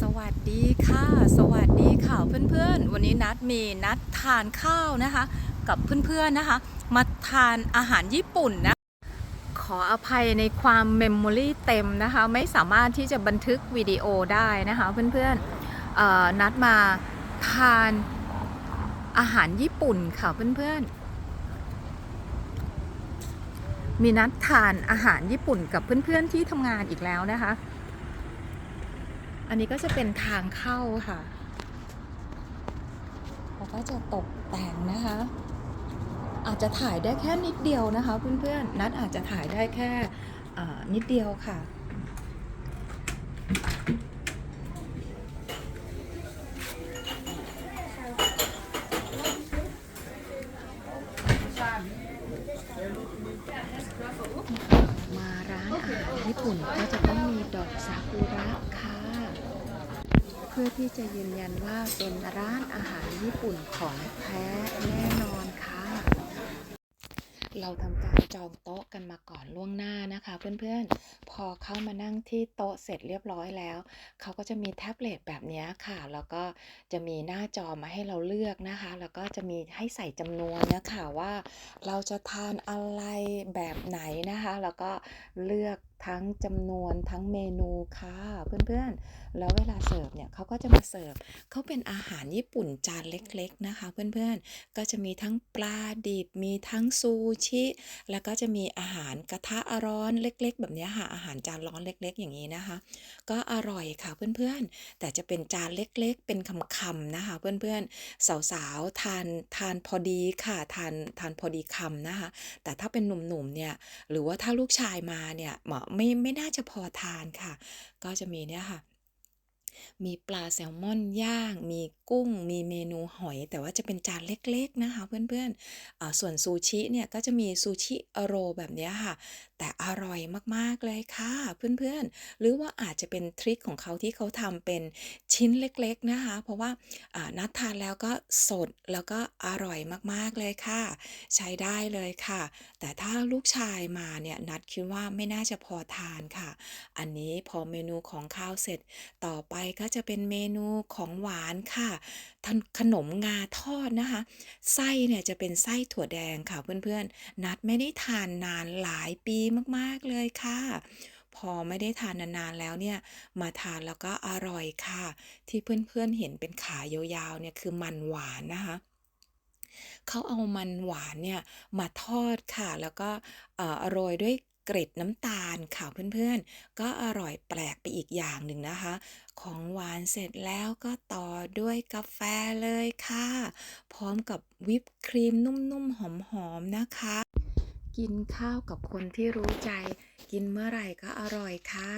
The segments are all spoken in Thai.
สวัสดีค่ะ สวัสดีค่ะเพื่อนๆ วันนี้นัดมีนัดทานข้าวนะคะ กับเพื่อนๆนะคะ มาทานอาหารญี่ปุ่นนะ ขออภัยในความเมมโมรีเต็มนะคะ ไม่สามารถที่จะบันทึกวิดีโอได้นะคะเพื่อนๆนัดมาทานอาหารญี่ปุ่นค่ะเพื่อนๆ มีนัดทานอาหารญี่ปุ่นกับเพื่อนๆที่ทำงานอีกแล้วนะคะ อันนี้ก็จะเป็นทางเข้าค่ะเราก็จะตกแต่งนะคะ อาจจะถ่ายได้แค่นิดเดียวนะคะ เพื่อนๆ นัดอาจจะถ่ายได้แค่อนิดเดียวค่ะมาร้านอาหารญี่ปุ่นก็จะต้องมีดอกซากุระค่ะ เพื่อที่จะยืนยันว่าเป็นร้านอาหารญี่ปุ่นของแท้แน่นอนค่ะ เราทำการจองโต๊ะกันมาก่อนล่วงหน้านะคะ เพื่อนๆ พอเข้ามานั่งที่โต๊ะเสร็จเรียบร้อยแล้ว เขาก็จะมีแท็บเล็ตแบบนี้ค่ะ แล้วก็จะมีหน้าจอมาให้เราเลือกนะคะ แล้วก็จะมีให้ใส่จำนวนนะคะว่า เราจะทานอะไรแบบไหนนะคะ แล้วก็เลือก ทั้งจำนวนทั้งเมนูค่ะเพื่อนๆ แล้วเวลาเสิร์ฟเนี่ยเขาก็จะมาเสิร์ฟเขาเป็นอาหารญี่ปุ่นจานเล็กๆนะคะ เพื่อนๆ ก็จะมีทั้งปลาดิบมีทั้งซูชิ แล้วก็จะมีอาหารกระทะร้อนเล็ก ๆ แบบนี้ค่ะอาหารจานร้อนเล็ก ๆ อย่างนี้นะคะ ก็อร่อยค่ะเพื่อนๆ แต่จะเป็นจานเล็กๆ เป็นคำๆนะคะเพื่อนๆสาวๆทานทานพอดีค่ะทานทานพอดีคำนะคะ แต่ถ้าเป็นหนุ่มๆเนี่ยหรือว่าถ้าลูกชายมาเนี่ยหมอไม่ไม่น่าจะพอทานค่ะ ก็จะมีเนี่ยค่ะ มีปลาแซลมอนย่าง มีกุ้ง มีเมนูหอย แต่ว่าจะเป็นจานเล็กๆนะคะเพื่อนๆส่วนซูชิเนี่ยก็จะมีซูชิโรแบบเนี้ยค่ะ แต่อร่อยมากๆเลยค่ะเพื่อนๆ หรือว่าอาจจะเป็นทริคของเขาที่เขาทำเป็นชิ้นเล็กๆนะคะ เพราะว่านัดทานแล้วก็สดแล้วก็อร่อยมากๆเลยค่ะ ใช้ได้เลยค่ะ แต่ถ้าลูกชายมาเนี่ยนัดคิดว่าไม่น่าจะพอทานค่ะ อันนี้พอเมนูของข้าวเสร็จ ต่อไปก็จะเป็นเมนูของหวานค่ะขนมงาทอดนะคะ ไส้เนี่ยจะเป็นไส้ถั่วแดงค่ะเพื่อนๆ นัดไม่ได้ทานนานหลายปีมากๆเลยค่ะ พอไม่ได้ทานนานๆแล้วเนี่ย มาทานแล้วก็อร่อยค่ะ ที่เพื่อนๆเห็นเป็นขายาวๆเนี่ยคือมันหวานนะคะเขาเอามันหวานเนี่ยมาทอดค่ะ แล้วก็เอ่อโรยด้วยเกล็ดน้ำตาลค่ะเพื่อนๆ ก็อร่อยแปลกไปอีกอย่างหนึ่งนะคะ ของหวานเสร็จแล้วก็ต่อด้วยกาแฟเลยค่ะ พร้อมกับวิปครีมนุ่มๆ หอมๆนะคะ กินข้าวกับคนที่รู้ใจ กินเมื่อไหร่ก็อร่อยค่ะ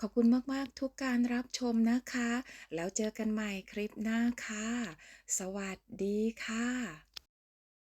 ขอบคุณมากๆทุกการรับชมนะคะ แล้วเจอกันใหม่คลิปหน้าค่ะ สวัสดีค่ะ